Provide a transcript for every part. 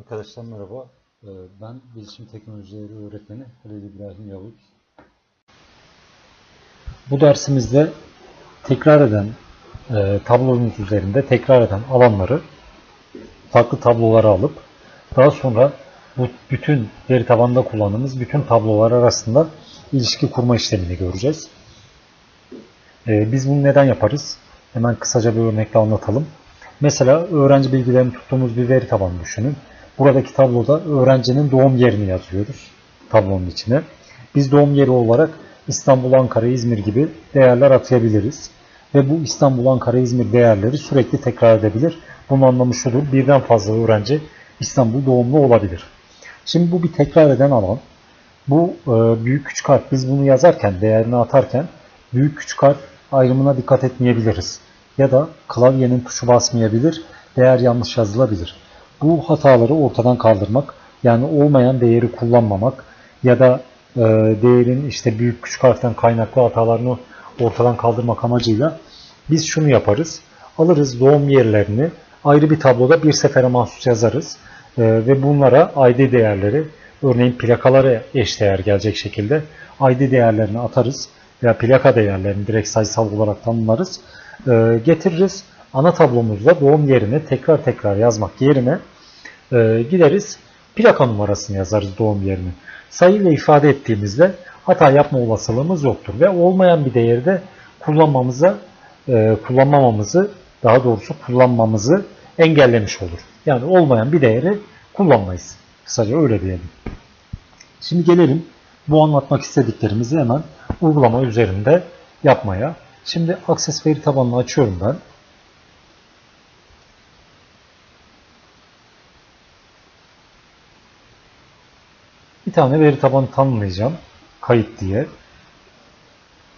Arkadaşlar merhaba. Ee, Ben Bilişim Teknolojileri Öğretmeni Halil İbrahim Yavuz. Bu dersimizde tekrar eden e, üzerinde tekrar eden alanları farklı tablolara alıp daha sonra bu bütün veri tabanında kullandığımız bütün tablolar arasında ilişki kurma işlemini göreceğiz. Ee, Biz bunu neden yaparız? Hemen kısaca bir örnekle anlatalım. Mesela öğrenci bilgilerini tuttuğumuz bir veri tabanı düşünün. Buradaki tabloda öğrencinin doğum yerini yazıyoruz tablonun içine. Biz doğum yeri olarak İstanbul, Ankara, İzmir gibi değerler atayabiliriz. Ve bu İstanbul, Ankara, İzmir değerleri sürekli tekrar edebilir. Bunun anlamı şudur, birden fazla öğrenci İstanbul doğumlu olabilir. Şimdi bu bir tekrar eden alan. Bu e, büyük küçük harf biz bunu yazarken, değerini atarken büyük küçük harf ayrımına dikkat etmeyebiliriz. Ya da klavyenin tuşu basmayabilir, değer yanlış yazılabilir. Bu hataları ortadan kaldırmak, yani olmayan değeri kullanmamak ya da e, değerin işte büyük küçük harften kaynaklı hatalarını ortadan kaldırmak amacıyla biz şunu yaparız. Alırız doğum yerlerini ayrı bir tabloda bir sefere mahsus yazarız E, ve bunlara ID değerleri örneğin plakalara eşdeğer gelecek şekilde ID değerlerini atarız veya plaka değerlerini direkt sayısal olarak tanımlarız. E, getiririz. Ana tablomuzda doğum yerini tekrar tekrar yazmak yerine e, gideriz plaka numarasını yazarız doğum yerini. Sayıyla ifade ettiğimizde hata yapma olasılığımız yoktur ve olmayan bir değeri de kullanmamıza e, kullanmamamızı daha doğrusu kullanmamızı engellemiş olur. Yani olmayan bir değeri kullanmayız. Kısaca öyle diyelim. Şimdi gelelim bu anlatmak istediklerimizi hemen uygulama üzerinde yapmaya. Şimdi Access veri tabanını açıyorum ben. Bir tane veri tabanı tanımlayacağım. Kayıt diye.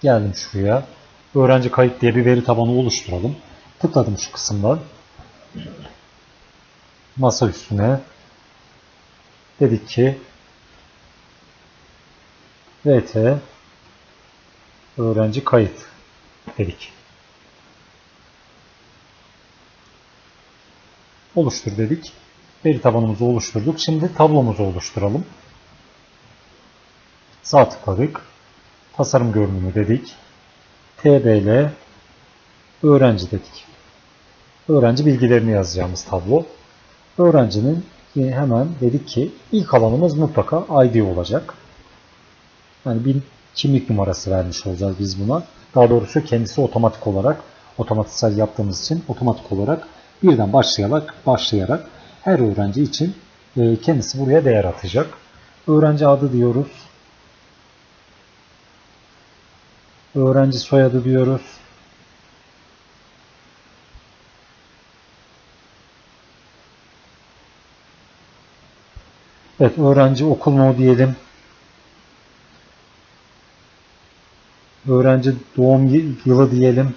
Geldim şuraya. Öğrenci kayıt diye bir veri tabanı oluşturalım. Tıkladım şu kısımdan. Masa üstüne. Dedik ki VT öğrenci kayıt dedik. Oluştur dedik. Veri tabanımızı oluşturduk. Şimdi tablomuzu oluşturalım. Sağ tıkladık. Tasarım görünümü dedik. TBL öğrenci dedik. Öğrenci bilgilerini yazacağımız tablo. Öğrencinin hemen dedik ki ilk alanımız mutlaka ID olacak. Yani bir kimlik numarası vermiş olacağız biz buna. Daha doğrusu kendisi otomatik olarak otomatiksel yaptığımız için otomatik olarak birden başlayarak başlayarak her öğrenci için e, kendisi buraya değer atacak. Öğrenci adı diyoruz. Öğrenci soyadı diyoruz. Evet, öğrenci okul mu diyelim. Öğrenci doğum yılı diyelim.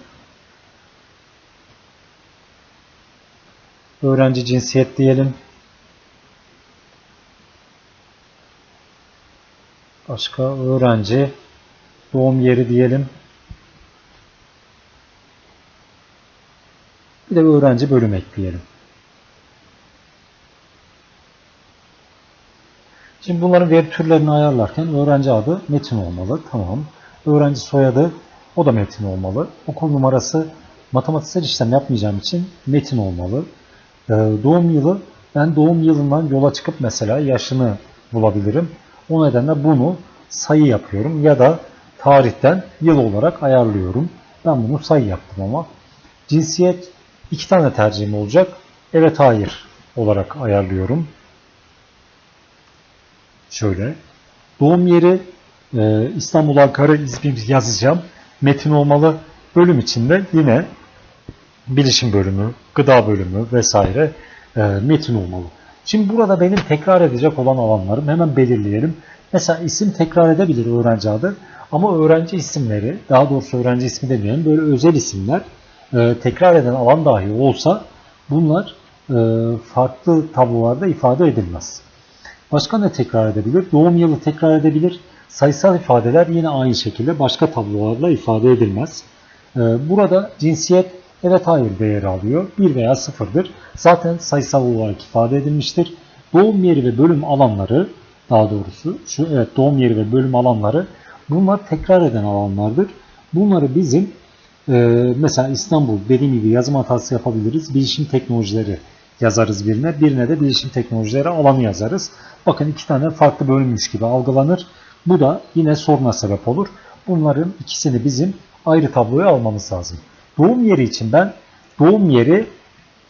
Öğrenci cinsiyet diyelim. Başka öğrenci doğum yeri diyelim. Bir de öğrenci bölüm ekleyelim. Şimdi bunların veri türlerini ayarlarken öğrenci adı metin olmalı. Tamam. Öğrenci soyadı o da metin olmalı. Okul numarası matematiksel işlem yapmayacağım için metin olmalı. Ee, doğum yılı ben doğum yılından yola çıkıp mesela yaşını bulabilirim. O nedenle bunu sayı yapıyorum ya da tarihten yıl olarak ayarlıyorum. Ben bunu sayı yaptım ama. Cinsiyet iki tane tercihim olacak. Evet hayır olarak ayarlıyorum. Şöyle. Doğum yeri e, İstanbul, Ankara, İzmir yazacağım. Metin olmalı. Bölüm içinde yine bilişim bölümü, gıda bölümü vesaire e, metin olmalı. Şimdi burada benim tekrar edecek olan alanlarım hemen belirleyelim. Mesela isim tekrar edebilir öğrenci adı. Ama öğrenci isimleri, daha doğrusu öğrenci ismi demeyelim, böyle özel isimler e, tekrar eden alan dahi olsa bunlar e, farklı tablolarda ifade edilmez. Başka ne tekrar edebilir? Doğum yılı tekrar edebilir. Sayısal ifadeler yine aynı şekilde başka tablolarla ifade edilmez. E, burada cinsiyet evet hayır değeri alıyor. 1 veya 0'dır. Zaten sayısal olarak ifade edilmiştir. doğum yeri ve bölüm alanları daha doğrusu şu evet doğum yeri ve bölüm alanları bunlar tekrar eden alanlardır. Bunları bizim e, mesela İstanbul dediğim gibi yazım hatası yapabiliriz. Bilişim teknolojileri yazarız birine. Birine de bilişim teknolojileri alanı yazarız. Bakın iki tane farklı bölünmüş gibi algılanır. Bu da yine soruna sebep olur. Bunların ikisini bizim ayrı tabloya almamız lazım. Doğum yeri için ben doğum yeri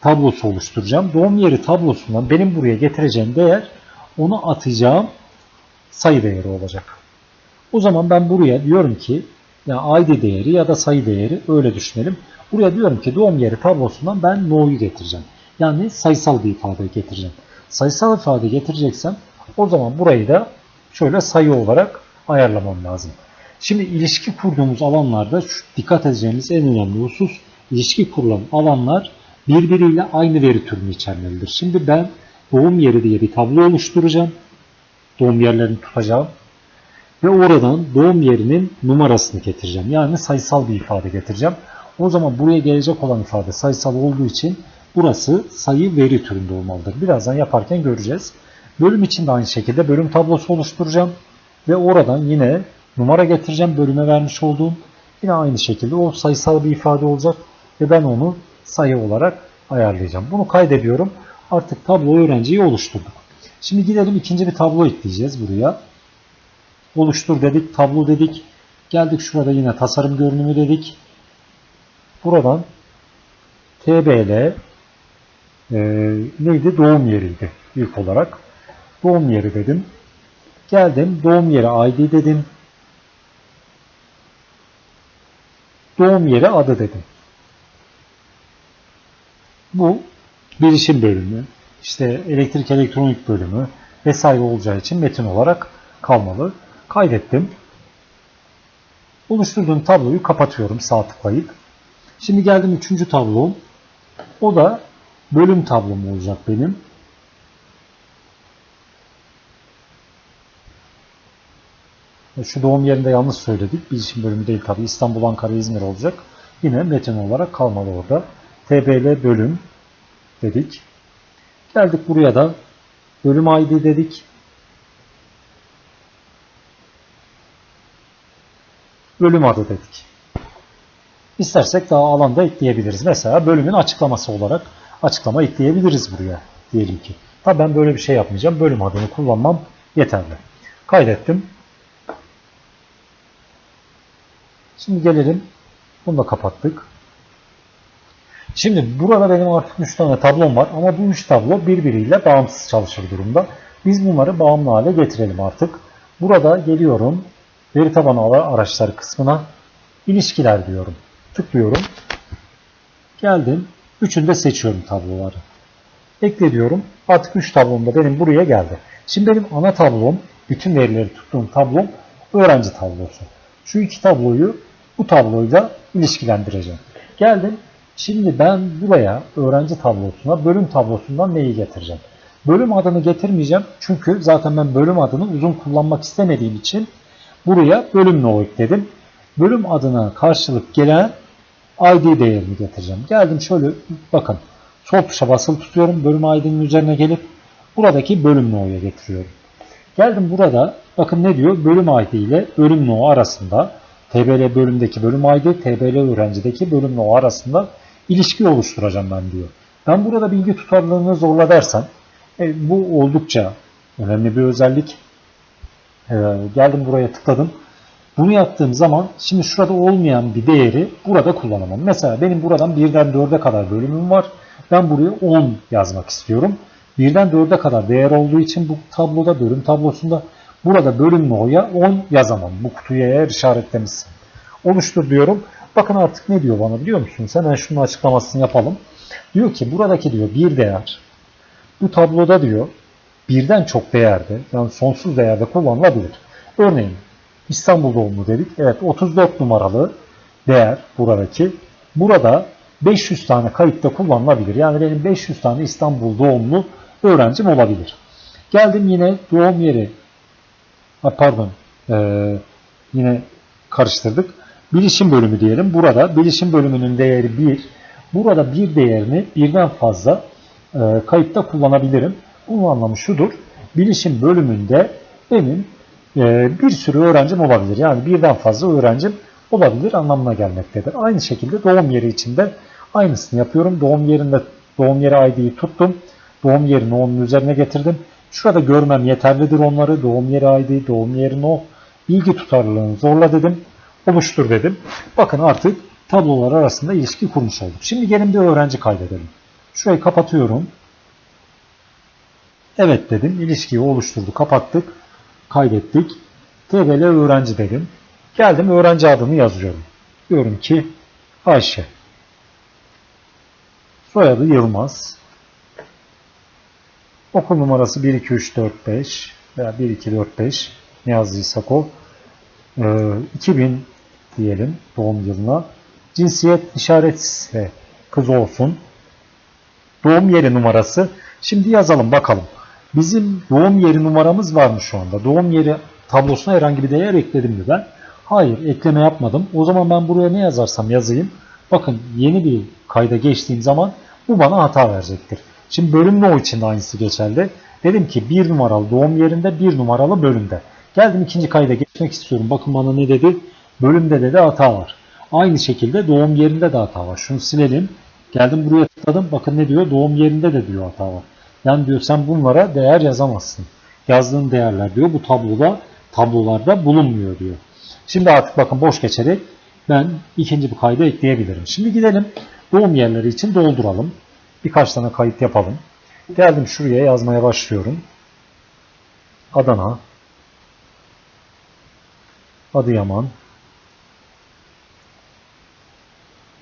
tablosu oluşturacağım. Doğum yeri tablosundan benim buraya getireceğim değer onu atacağım sayı değeri olacak. O zaman ben buraya diyorum ki ya ID değeri ya da sayı değeri öyle düşünelim. Buraya diyorum ki doğum yeri tablosundan ben no'yu getireceğim. Yani sayısal bir ifade getireceğim. Sayısal ifade getireceksem o zaman burayı da şöyle sayı olarak ayarlamam lazım. Şimdi ilişki kurduğumuz alanlarda şu dikkat edeceğimiz en önemli husus ilişki kurulan alanlar birbiriyle aynı veri türünü içermelidir. Şimdi ben doğum yeri diye bir tablo oluşturacağım. Doğum yerlerini tutacağım. Ve oradan doğum yerinin numarasını getireceğim. Yani sayısal bir ifade getireceğim. O zaman buraya gelecek olan ifade sayısal olduğu için burası sayı veri türünde olmalıdır. Birazdan yaparken göreceğiz. Bölüm için de aynı şekilde bölüm tablosu oluşturacağım. Ve oradan yine numara getireceğim bölüme vermiş olduğum. Yine aynı şekilde o sayısal bir ifade olacak. Ve ben onu sayı olarak ayarlayacağım. Bunu kaydediyorum. Artık tablo öğrenciyi oluşturduk. Şimdi gidelim ikinci bir tablo ekleyeceğiz buraya. Oluştur dedik, tablo dedik. Geldik şurada yine tasarım görünümü dedik. Buradan TBL e, neydi? Doğum yeriydi ilk olarak. Doğum yeri dedim. Geldim doğum yeri ID dedim. Doğum yeri adı dedim. Bu bilişim bölümü, işte elektrik elektronik bölümü vesaire olacağı için metin olarak kalmalı. Kaydettim. Oluşturduğum tabloyu kapatıyorum sağ tıklayıp. Şimdi geldim üçüncü tablom. O da bölüm tablom olacak benim. Şu doğum yerinde yanlış söyledik. Bilişim bölümü değil tabi. İstanbul, Ankara, İzmir olacak. Yine metin olarak kalmalı orada. TBL bölüm dedik. Geldik buraya da bölüm ID dedik. Bölüm adı dedik. İstersek daha alanda ekleyebiliriz. Mesela bölümün açıklaması olarak açıklama ekleyebiliriz buraya diyelim ki. Tabi ben böyle bir şey yapmayacağım. Bölüm adını kullanmam yeterli. Kaydettim. Şimdi gelelim. Bunu da kapattık. Şimdi burada benim artık 3 tane tablom var ama bu 3 tablo birbiriyle bağımsız çalışır durumda. Biz bunları bağımlı hale getirelim artık. Burada geliyorum. Veri tabanı araçları kısmına ilişkiler diyorum. Tıklıyorum. Geldim. Üçünü de seçiyorum tabloları. Ekle diyorum. Artık 3 tablom da benim buraya geldi. Şimdi benim ana tablom, bütün verileri tuttuğum tablom öğrenci tablosu. Şu iki tabloyu bu tabloyla ilişkilendireceğim. Geldim. Şimdi ben buraya öğrenci tablosuna bölüm tablosundan neyi getireceğim? Bölüm adını getirmeyeceğim. Çünkü zaten ben bölüm adını uzun kullanmak istemediğim için buraya bölüm no ekledim. Bölüm adına karşılık gelen ID değerini getireceğim. Geldim şöyle bakın. Sol tuşa basılı tutuyorum. Bölüm ID'nin üzerine gelip buradaki bölüm no'ya getiriyorum. Geldim burada bakın ne diyor? Bölüm ID ile bölüm no arasında TBL bölümdeki bölüm ID, TBL öğrencideki bölüm no arasında ilişki oluşturacağım ben diyor. Ben burada bilgi tutarlılığını zorla dersem e, bu oldukça önemli bir özellik. E, geldim buraya tıkladım. Bunu yaptığım zaman şimdi şurada olmayan bir değeri burada kullanamam. Mesela benim buradan 1'den 4'e kadar bölümüm var. Ben buraya 10 yazmak istiyorum. 1'den 4'e kadar değer olduğu için bu tabloda bölüm tablosunda burada bölüm no'ya 10 yazamam. Bu kutuyu eğer işaretlemişsin. Oluştur diyorum. Bakın artık ne diyor bana biliyor musunuz? Hemen şunun açıklamasını yapalım. Diyor ki buradaki diyor bir değer bu tabloda diyor birden çok değerde yani sonsuz değerde kullanılabilir. Örneğin İstanbul doğumlu dedik. Evet 34 numaralı değer buradaki. Burada 500 tane kayıtta kullanılabilir. Yani benim 500 tane İstanbul doğumlu öğrencim olabilir. Geldim yine doğum yeri pardon yine karıştırdık. Bilişim bölümü diyelim. Burada bilişim bölümünün değeri 1. Burada bir değerini birden fazla e, kayıtta kullanabilirim. Bunun anlamı şudur. Bilişim bölümünde benim e, bir sürü öğrencim olabilir. Yani birden fazla öğrencim olabilir anlamına gelmektedir. Aynı şekilde doğum yeri içinde aynısını yapıyorum. Doğum yerinde doğum yeri ID'yi tuttum. Doğum yerini onun üzerine getirdim. Şurada görmem yeterlidir onları. Doğum yeri ID, doğum yeri no, bilgi tutarlılığını zorla dedim. Oluştur dedim. Bakın artık tablolar arasında ilişki kurmuş olduk. Şimdi gelin bir öğrenci kaydedelim. Şurayı kapatıyorum. Evet dedim. İlişkiyi oluşturdu. Kapattık. Kaydettik. TBL öğrenci dedim. Geldim öğrenci adını yazıyorum. Diyorum ki Ayşe. Soyadı Yılmaz. Okul numarası 12345 veya 1245 ne yazdıysak o. Ee, 2000 diyelim doğum yılına. Cinsiyet işaretse kız olsun. Doğum yeri numarası. Şimdi yazalım bakalım. Bizim doğum yeri numaramız var mı şu anda? Doğum yeri tablosuna herhangi bir değer ekledim mi ben? Hayır ekleme yapmadım. O zaman ben buraya ne yazarsam yazayım. Bakın yeni bir kayda geçtiğim zaman bu bana hata verecektir. Şimdi bölüm no için de aynısı geçerli. Dedim ki bir numaralı doğum yerinde bir numaralı bölümde. Geldim ikinci kayda geçmek istiyorum. Bakın bana ne dedi? Bölümde dedi hata var. Aynı şekilde doğum yerinde de hata var. Şunu silelim. Geldim buraya tıkladım. Bakın ne diyor? Doğum yerinde de diyor hata var. Yani diyor sen bunlara değer yazamazsın. Yazdığın değerler diyor bu tabloda tablolarda bulunmuyor diyor. Şimdi artık bakın boş geçerek ben ikinci bir kaydı ekleyebilirim. Şimdi gidelim doğum yerleri için dolduralım. Birkaç tane kayıt yapalım. Geldim şuraya yazmaya başlıyorum. Adana, Adıyaman,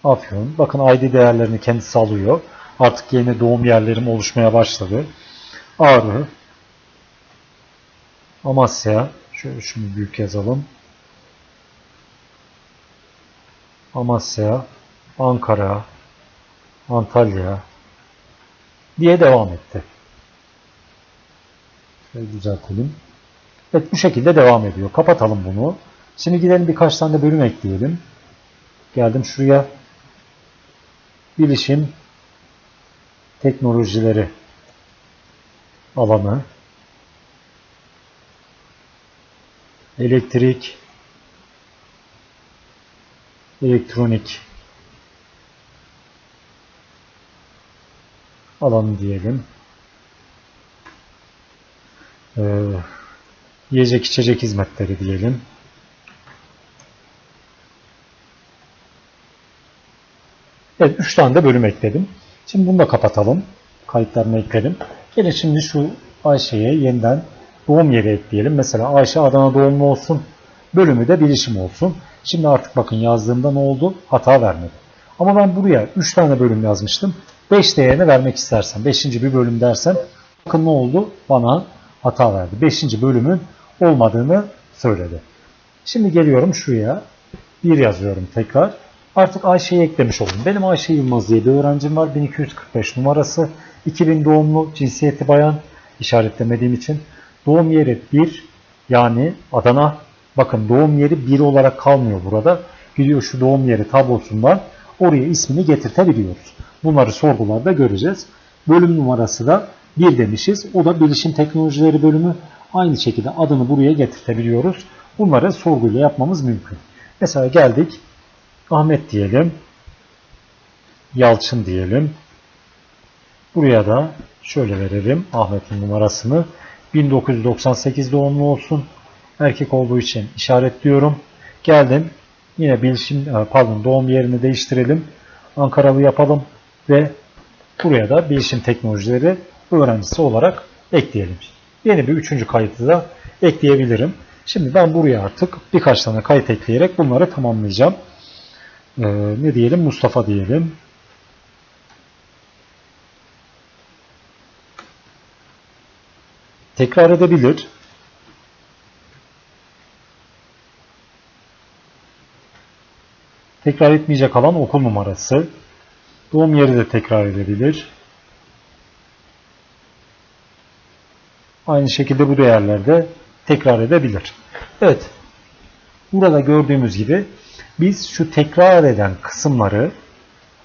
Afyon. Bakın ID değerlerini kendisi alıyor. Artık yeni doğum yerlerim oluşmaya başladı. Ağrı, Amasya, şöyle şunu büyük yazalım. Amasya, Ankara, Antalya diye devam etti. Şöyle düzeltelim. Evet bu şekilde devam ediyor. Kapatalım bunu. Şimdi gidelim birkaç tane bölüm ekleyelim. Geldim şuraya. Bilişim teknolojileri alanı elektrik elektronik alanı diyelim. Ee, yiyecek içecek hizmetleri diyelim. Evet 3 tane de bölüm ekledim. Şimdi bunu da kapatalım. Kayıtlarını ekledim. Gelin şimdi şu Ayşe'ye yeniden doğum yeri ekleyelim. Mesela Ayşe Adana doğumlu olsun. Bölümü de bilişim olsun. Şimdi artık bakın yazdığımda ne oldu? Hata vermedi. Ama ben buraya 3 tane bölüm yazmıştım. 5 değerini vermek istersen, 5. bir bölüm dersen bakın ne oldu? Bana hata verdi. 5. bölümün olmadığını söyledi. Şimdi geliyorum şuraya. 1 yazıyorum tekrar. Artık Ayşe'yi eklemiş oldum. Benim Ayşe Yılmaz diye bir öğrencim var. 1245 numarası. 2000 doğumlu, cinsiyeti bayan işaretlemediğim için. Doğum yeri 1 yani Adana. Bakın doğum yeri 1 olarak kalmıyor burada. Gidiyor şu doğum yeri tablosundan oraya ismini getirtebiliyoruz. Bunları sorgularda göreceğiz. Bölüm numarası da 1 demişiz. O da bilişim teknolojileri bölümü. Aynı şekilde adını buraya getirtebiliyoruz. Bunları sorguyla yapmamız mümkün. Mesela geldik. Ahmet diyelim. Yalçın diyelim. Buraya da şöyle verelim Ahmet'in numarasını. 1998 doğumlu olsun. Erkek olduğu için işaretliyorum. Geldim. Yine bilişim pardon doğum yerini değiştirelim. Ankaralı yapalım ve buraya da bilişim teknolojileri öğrencisi olarak ekleyelim. Yeni bir üçüncü kayıtı da ekleyebilirim. Şimdi ben buraya artık birkaç tane kayıt ekleyerek bunları tamamlayacağım. Ee, ne diyelim? Mustafa diyelim. Tekrar edebilir. Tekrar etmeyecek alan okul numarası. Doğum yeri de tekrar edebilir. Aynı şekilde bu değerlerde tekrar edebilir. Evet. Burada gördüğümüz gibi biz şu tekrar eden kısımları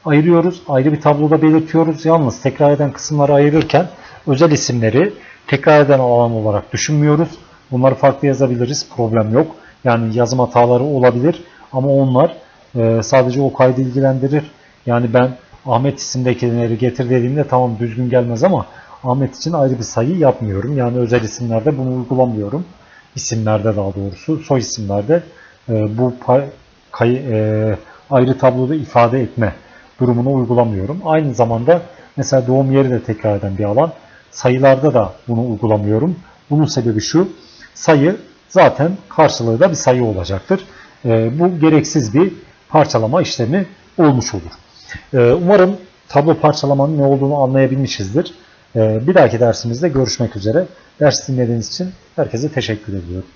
ayırıyoruz. Ayrı bir tabloda belirtiyoruz. Yalnız tekrar eden kısımları ayırırken özel isimleri tekrar eden alan olarak düşünmüyoruz. Bunları farklı yazabiliriz. Problem yok. Yani yazım hataları olabilir ama onlar e, sadece o kaydı ilgilendirir. Yani ben Ahmet isimdekileri getir dediğimde tamam düzgün gelmez ama Ahmet için ayrı bir sayı yapmıyorum. Yani özel isimlerde bunu uygulamıyorum. İsimlerde daha doğrusu soy isimlerde e, bu kayı, e, ayrı tabloda ifade etme durumunu uygulamıyorum. Aynı zamanda mesela doğum yeri de tekrar eden bir alan. Sayılarda da bunu uygulamıyorum. Bunun sebebi şu. Sayı zaten karşılığı da bir sayı olacaktır. E, bu gereksiz bir parçalama işlemi olmuş olur. Umarım tablo parçalamanın ne olduğunu anlayabilmişizdir. E, bir dahaki dersimizde görüşmek üzere. Ders dinlediğiniz için herkese teşekkür ediyorum.